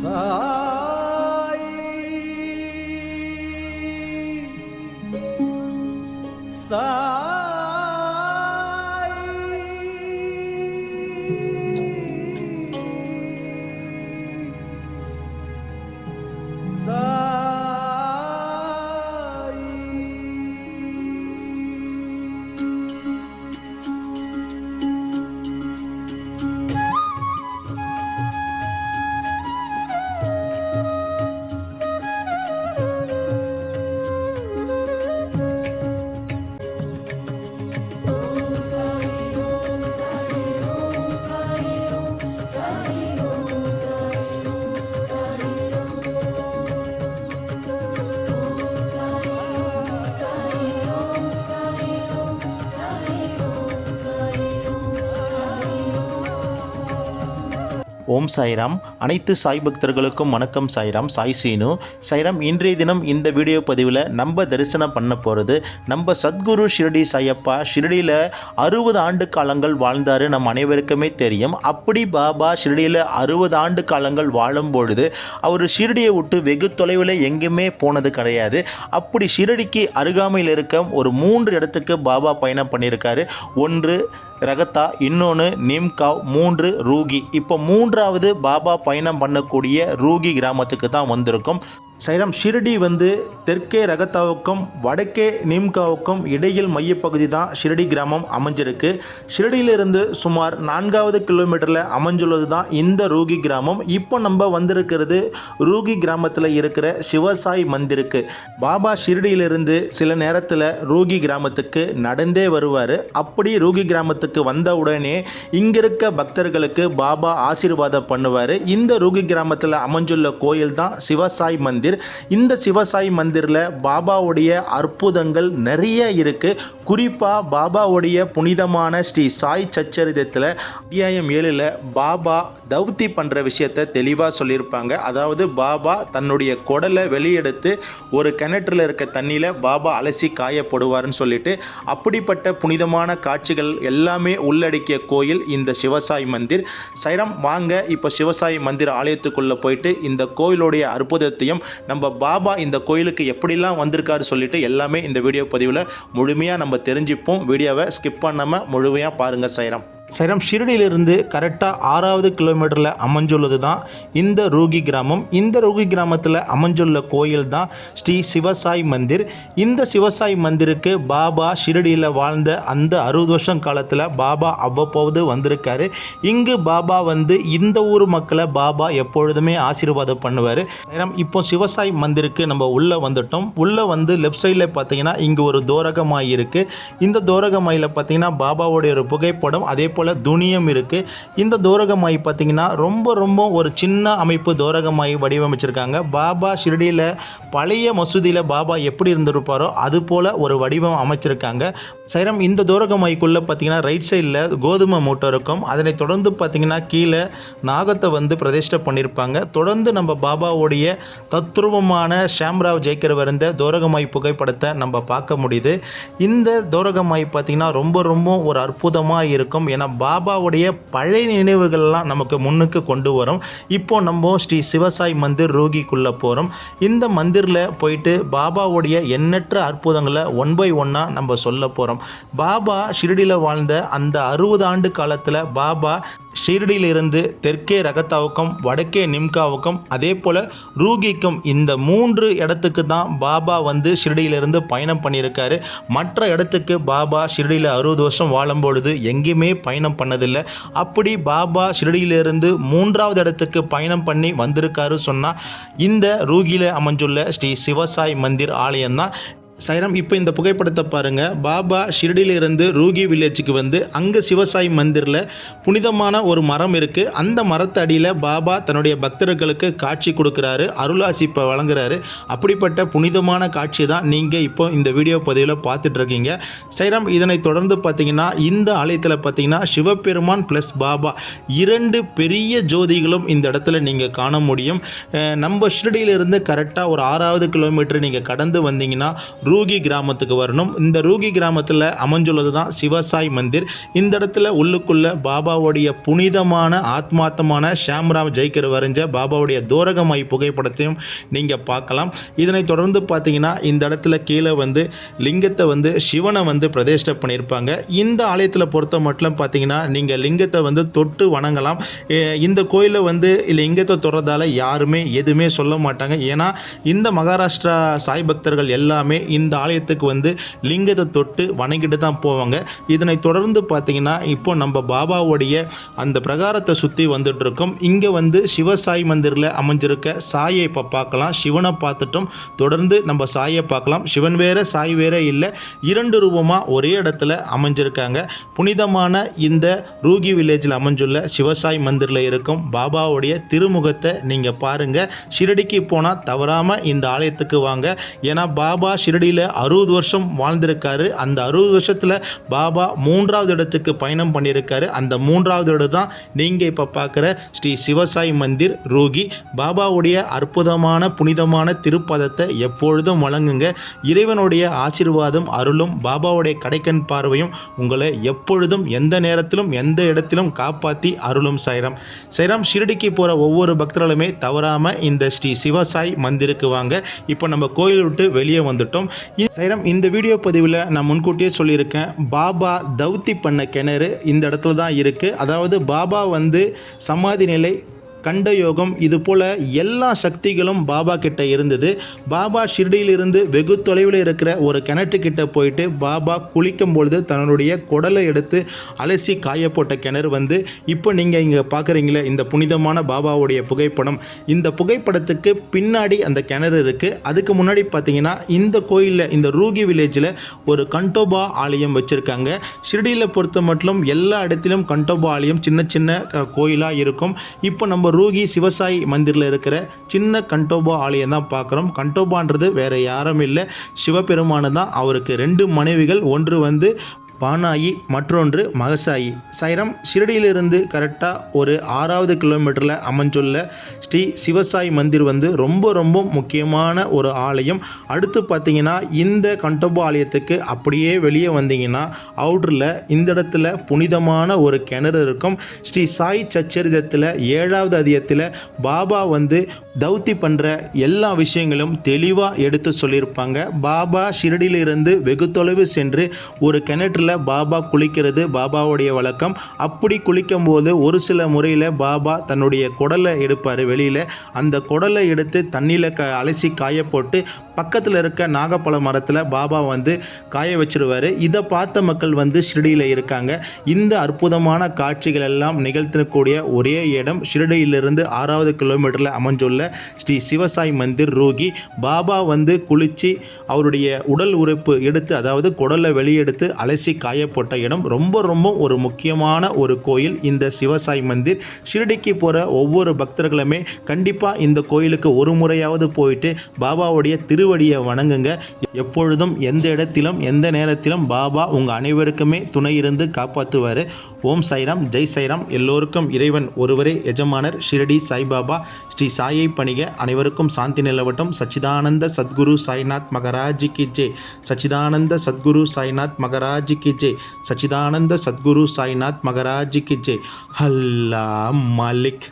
三 ஓம் சாய்ராம். அனைத்து சாய் பக்தர்களுக்கும் வணக்கம் சாய்ராம். சாய் சீனு. சாய்ராம் இன்றைய தினம் இந்த வீடியோ பதிவில் நம்ம தரிசனம் பண்ண போகிறது நம்ம சத்குரு ஷிரடி சாயப்பா. ஷிரடியில் அறுபது ஆண்டு காலங்கள் வாழ்ந்தார் நம் அனைவருக்குமே தெரியும். அப்படி பாபா ஷிரடியில் அறுபது ஆண்டு காலங்கள் வாழும் பொழுது அவர் ஷிரடியை விட்டு வெகு தொலைவில் எங்கேயுமே போனது கிடையாது. அப்படி ஷிரடிக்கு அருகாமையில் இருக்க ஒரு மூன்று இடத்துக்கு பாபா பயணம் பண்ணியிருக்காரு. ஒன்று ரகத்தா இன்னொன்று நிம்காவ் மூன்று ரூகி. இப்போ மூன்றாவது பாபா பயணம் பண்ணக்கூடிய ரூகி கிராமத்துக்கு தான் வந்திருக்கும். சைரம் ஷிரடி வந்து தெற்கே ரகத்தாவுக்கும் வடக்கே நீம்காவுக்கும் இடையில் மையப்பகுதி தான் ஷிரடி கிராமம் அமைஞ்சிருக்கு. ஷிரடியிலிருந்து சுமார் நான்காவது கிலோமீட்டரில் அமைஞ்சுள்ளது தான் இந்த ரூகி கிராமம். இப்போ நம்ம வந்திருக்கிறது ரூகி கிராமத்தில் இருக்கிற சிவசாய் மந்திருக்கு. பாபா ஷிரடியிலிருந்து சில நேரத்தில் ரூகி கிராமத்துக்கு நடந்தே வருவார். அப்படி ரூகி கிராமத்துக்கு வந்த உடனே இங்கே இருக்க பக்தர்களுக்கு பாபா ஆசீர்வாதம் பண்ணுவார். இந்த ரூகி கிராமத்தில் அமைஞ்சுள்ள கோயில் தான் சிவசாய் மந்திர். இந்த சிவசாய் மந்திரில் பாபாவுடைய அற்புதங்கள் நிறைய இருக்குது குறிப்பாக பாபாவுடைய புனிதமான ஸ்ரீ சாய் சச்சரிதத்தில் அத்தியாயம் ஏழில் பாபா தௌத்தி பண்ணுற விஷயத்தை தெளிவாக சொல்லியிருப்பாங்க. அதாவது பாபா தன்னுடைய குடலை வெளியெடுத்து ஒரு கிணற்றில் இருக்க தண்ணியில் பாபா அலசி காயப்படுவார்னு சொல்லிட்டு அப்படிப்பட்ட புனிதமான காட்சிகள் எல்லாமே உள்ளடக்கிய கோயில் இந்த சிவசாய் மந்திர். சைரம் வாங்க இப்போ சிவசாய் மந்திர் ஆலயத்துக்குள்ளே போயிட்டு இந்த கோயிலுடைய அற்புதத்தையும் நம்ம பாபா இந்த கோயிலுக்கு எப்படிலாம் வந்திருக்காரு சொல்லிட்டு எல்லாமே இந்த வீடியோ பதிவில் முழுமையாக நம்ம தெரிஞ்சுப்போம். வீடியோவை ஸ்கிப் பண்ணாமல் முழுமையாக பாருங்கள் சைரம். சேலம் ஷிரடியிலிருந்து கரெக்டாக ஆறாவது கிலோமீட்டரில் அமைஞ்சுள்ளது தான் இந்த ரூகி கிராமம். இந்த ரூகி கிராமத்தில் அமைஞ்சுள்ள கோயில் தான் ஸ்ரீ சிவசாய் மந்திர். இந்த சிவசாய் மந்திருக்கு பாபா ஷிரடியில் வாழ்ந்த அந்த அறுபது வருஷம் காலத்தில் பாபா அவ்வப்போது வந்திருக்காரு. இங்கு பாபா வந்து இந்த ஊர் மக்களை பாபா எப்பொழுதுமே ஆசீர்வாதம் பண்ணுவார். சேலம் இப்போ சிவசாய் மந்திருக்கு நம்ம உள்ளே வந்துட்டோம். உள்ளே வந்து லெஃப்ட் சைடில் பார்த்தீங்கன்னா இங்கே ஒரு தோரகமாய் இருக்குது இந்த தோரகமாயில் பார்த்தீங்கன்னா பாபாவுடைய ஒரு புகைப்படம் அதே போல் துணியம் இருக்குது இந்த தோரகமாய் பார்த்தீங்கன்னா ரொம்ப ரொம்ப ஒரு சின்ன அமைப்பு தோரகமாய் வடிவமைச்சிருக்காங்க. பாபா ஷிரடியில் பழைய மசூதியில் பாபா எப்படி இருந்திருப்பாரோ அது போல் ஒரு வடிவம் அமைச்சிருக்காங்க. சைரம் இந்த தோரகமாய்க்குள்ளே பார்த்தீங்கன்னா ரைட் சைடில் கோதுமை மூட்டை இருக்கும். அதனை தொடர்ந்து பார்த்தீங்கன்னா கீழே நாகத்தை வந்து பிரதிஷ்டை பண்ணியிருப்பாங்க தொடர்ந்து நம்ம பாபாவுடைய தத்ரூபமான ஷாம்ராவ் ஜெய்கர் வந்த தோரகமாய் புகைப்படத்தை நம்ம பார்க்க முடியுது. இந்த தோரகமாய் பார்த்தீங்கன்னா ரொம்ப ரொம்ப ஒரு அற்புதமாக இருக்கும். ஏன்னா பாபாவுடைய பழைய நினைவுகள்லாம் நமக்கு முன்னுக்கு கொண்டு வரும். இப்போ நம்ம ஸ்ரீ சிவசாய் மந்திர் ரோகிக்குள்ளே போகிறோம் இந்த மந்திரில் போயிட்டு பாபாவுடைய எண்ணற்ற அற்புதங்களை ஒன் பை ஒன்னாக நம்ம சொல்ல போகிறோம் பாபா ஷிரடியில் வாழ்ந்த அந்த அறுபது ஆண்டு காலத்தில் பாபா ஷிரடியிலிருந்து தெற்கே ரகத்தாவுக்கும் வடக்கே நிம்காவுக்கும் அதே போல் ரூகிக்கும் இந்த மூன்று இடத்துக்கு தான் பாபா வந்து ஷிரடியிலிருந்து பயணம் பண்ணியிருக்காரு. மற்ற இடத்துக்கு பாபா ஷிரடியில் அறுபது வருஷம் வாழும் பொழுது எங்கேயுமே பயணம் பண்ணதில்லை. அப்படி பாபா ஷிரடியிலிருந்து மூன்றாவது இடத்துக்கு பயணம் பண்ணி வந்திருக்காரு சொன்னால் இந்த ரூகியில் அமைஞ்சுள்ள ஸ்ரீ சிவசாய் மந்திர் ஆலயம்தான். சைரம் இப்போ இந்த புகைப்படத்தை பாருங்கள் பாபா ஷிரடியிலிருந்து ரூகி வில்லேஜுக்கு வந்து அங்கே சிவசாய் மந்திரில் புனிதமான ஒரு மரம் இருக்குது அந்த மரத்து அடியில் பாபா தன்னுடைய பக்தர்களுக்கு காட்சி கொடுக்குறாரு அருளாசி இப்போ வழங்குறாரு. அப்படிப்பட்ட புனிதமான காட்சி தான் நீங்கள் இப்போ இந்த வீடியோ பதிவில் பார்த்துட்ருக்கீங்க. சைரம் இதனை தொடர்ந்து பார்த்தீங்கன்னா இந்த ஆலயத்தில் பார்த்தீங்கன்னா சிவபெருமான் ப்ளஸ் பாபா இரண்டு பெரிய ஜோதிகளும் இந்த இடத்துல நீங்கள் காண முடியும். நம்ம ஷிரடியிலிருந்து கரெக்டாக ஒரு ஆறாவது கிலோமீட்டர் நீங்கள் கடந்து வந்தீங்கன்னா ரூகி கிராமத்துக்கு வரணும். இந்த ரூகி கிராமத்தில் அமைஞ்சுள்ளது தான் சிவசாய் மந்திர். இந்த இடத்துல உள்ளுக்குள்ள பாபாவுடைய புனிதமான ஆத்மாத்தமான ஷாம்ராம் ஜெய்கர் வரைஞ்ச பாபாவுடைய தோரகமாய் புகைப்படத்தையும் நீங்கள் பார்க்கலாம். இதனைத் தொடர்ந்து பார்த்தீங்கன்னா இந்த இடத்துல கீழே வந்து லிங்கத்தை வந்து சிவனை வந்து பிரதிஷ்டை பண்ணியிருப்பாங்க. இந்த ஆலயத்தில் பொறுத்த மட்டும் பார்த்தீங்கன்னா நீங்கள் லிங்கத்தை வந்து தொட்டு வணங்கலாம். இந்த கோயிலில் வந்து லிங்கத்தை தொடுறதால யாருமே எதுவுமே சொல்ல மாட்டாங்க. ஏன்னா இந்த மகாராஷ்டிரா சாய் பக்தர்கள் எல்லாமே இந்த ஆலயத்துக்கு வந்து லிங்கத்தை தொட்டு வணங்கிட்டு தான் போவாங்க. இதனை தொடர்ந்து பார்த்தீங்கன்னா இப்போ நம்ம பாபாவுடைய அந்த பிரகாரத்தை சுற்றி வந்துட்டு இருக்கோம் இங்கே வந்து சிவசாய் மந்திரில் அமைஞ்சிருக்க சாயை இப்போ பார்க்கலாம். சிவனை பார்த்துட்டும் தொடர்ந்து நம்ம சாயை பார்க்கலாம். சிவன் வேற சாய் வேற இல்லை. இரண்டு ரூபமாக ஒரே இடத்துல அமைஞ்சிருக்காங்க. புனிதமான இந்த ரூகி வில்லேஜில் அமைஞ்சுள்ள சிவசாய் மந்திரில் இருக்கும் பாபாவுடைய திருமுகத்தை நீங்கள் பாருங்கள் ஷிரடிக்கு போனால் தவறாமல் இந்த ஆலயத்துக்கு வாங்க. ஏன்னா பாபா ஷிரடி ஷிரடியில் அறுபது வருஷம் வாழ்ந்திருக்காரு. அந்த அறுபது வருஷத்தில் பாபா மூன்றாவது இடத்துக்கு பயணம் பண்ணியிருக்காரு. அந்த மூன்றாவது இடம் தான் நீங்கள் இப்போ பார்க்குற ஸ்ரீ சிவசாய் மந்திர் ரூகி. பாபாவுடைய அற்புதமான புனிதமான திருப்பதத்தை எப்பொழுதும் வழங்குங்க. இறைவனுடைய ஆசீர்வாதம் அருளும் பாபாவுடைய கடைக்கண் பார்வையும் உங்களை எப்பொழுதும் எந்த நேரத்திலும் எந்த இடத்திலும் காப்பாற்றி அருளும் சைரம். சைரம் ஷிரடிக்கு போகிற ஒவ்வொரு பக்தர்களுமே தவறாமல் இந்த ஸ்ரீ சிவசாய் மந்திருக்கு வாங்க. இப்போ நம்ம கோயில் விட்டு வெளியே வந்துட்டோம். சைரம் இந்த வீடியோ பதிவில் நான் முன்கூட்டியே சொல்லியிருக்கேன். பாபா தௌத்தி பண்ண கிணறு இந்த இடத்துல தான் இருக்குது அதாவது பாபா வந்து சமாதி நிலை கண்ட யோகம் இது போல் எல்லா சக்திகளும் பாபா கிட்ட இருந்தது. பாபா ஷிர்டியிலிருந்து வெகு தொலைவில் இருக்கிற ஒரு கிணற்றுக்கிட்ட போயிட்டு பாபா குளிக்கும் பொழுது தன்னுடைய குடலை எடுத்து அலசி காயப்போட்ட கிணறு வந்து இப்போ நீங்கள் இங்கே பார்க்குறீங்களே இந்த புனிதமான பாபாவுடைய புகைப்படம். இந்த புகைப்படத்துக்கு பின்னாடி அந்த கிணறு இருக்குது அதுக்கு முன்னாடி பார்த்தீங்கன்னா இந்த கோயிலில் இந்த ரூகி வில்லேஜில் ஒரு கண்டோபா ஆலயம் வச்சுருக்காங்க. ஷிர்டியில் பொறுத்த மட்டும் எல்லா இடத்திலும் கண்டோபா ஆலயம் சின்ன சின்ன கோயிலாக இருக்கும். இப்போ நம்ம ரூகி சிவசாய் மந்திரில் இருக்கிற சின்ன கண்டோபா ஆலயம் தான் பார்க்குறோம். கண்டோபான்றது வேறு யாரும் இல்லை. சிவபெருமானு தான் அவருக்கு ரெண்டு மனைவிகள். ஒன்று வந்து பானாயி மற்றொன்று மகசாயி. சைரம் ஷிரடியிலிருந்து கரெக்டாக ஒரு ஆறாவது கிலோமீட்டரில் அமைஞ்சுள்ள ஸ்ரீ சிவசாய் மந்திர் வந்து ரொம்ப ரொம்ப முக்கியமான ஒரு ஆலயம். அடுத்து பார்த்தீங்கன்னா இந்த கண்டோபா ஆலயத்துக்கு அப்படியே வெளியே வந்தீங்கன்னா அவுட்ரில் இந்த இடத்துல புனிதமான ஒரு கிணறு இருக்கும். ஸ்ரீ சாய் சச்சரிதத்தில் ஏழாவது அதிகத்தில் பாபா வந்து தௌத்தி பண்ணுற எல்லா விஷயங்களும் தெளிவாக எடுத்து சொல்லியிருப்பாங்க. பாபா ஷிரடியிலிருந்து வெகு தொலைவு சென்று ஒரு கிணற்றில் பாபா குளிக்கிறது பாபாவுடைய வழக்கம். அப்படி குளிக்கும்போது ஒரு சில முறையில் பாபா தன்னுடைய குடலை எடுப்பார் வெளியில். அந்த குடலை எடுத்து தண்ணியில் க அலசி காய போட்டு பக்கத்தில் இருக்க நாகப்பழ மரத்தில் பாபா வந்து காய வச்சிருவார். இதை பார்த்த மக்கள் வந்து ஷிரடியில் இருக்காங்க. இந்த அற்புதமான காட்சிகள் எல்லாம் நிகழ்த்தக்கூடிய ஒரே இடம் ஷிரடியிலிருந்து ஆறாவது கிலோமீட்டரில் அமைஞ்சுள்ள ஸ்ரீ சிவசாய் மந்திர் ரூகி. பாபா வந்து குளித்து அவருடைய உடல் உறுப்பு எடுத்து அதாவது குடலை வெளியெடுத்து அலசி காயப்பட்ட இடம். ரொம்ப ரொம்ப ஒரு முக்கியமான ஒரு கோயில் இந்த சிவசாய் மந்திர். ஷிரடிக்கு போகிற ஒவ்வொரு பக்தர்களுமே கண்டிப்பாக இந்த கோயிலுக்கு ஒரு முறையாவது போயிட்டு பாபாவுடைய திரு திருவடியை வணங்குங்க. எப்பொழுதும் எந்த இடத்திலும் எந்த நேரத்திலும் பாபா உங்கள் அனைவருக்குமே துணை இருந்து காப்பாற்றுவார் ஓம் சைராம் ஜெய் சைராம். எல்லோருக்கும் இறைவன் ஒருவரே எஜமானர் ஷிரடி சாய்பாபா. ஸ்ரீ சாயை பணிக. அனைவருக்கும் சாந்தி நிலவட்டும். சச்சிதானந்த சத்குரு சாய்நாத் மகராஜி கி ஜெய் சச்சிதானந்த சத்குரு சாய்நாத் மகராஜி கி ஜெய் சச்சிதானந்த சத்குரு சாய்நாத் மகராஜி கி ஜெய் ஹல்லா மாலிக்.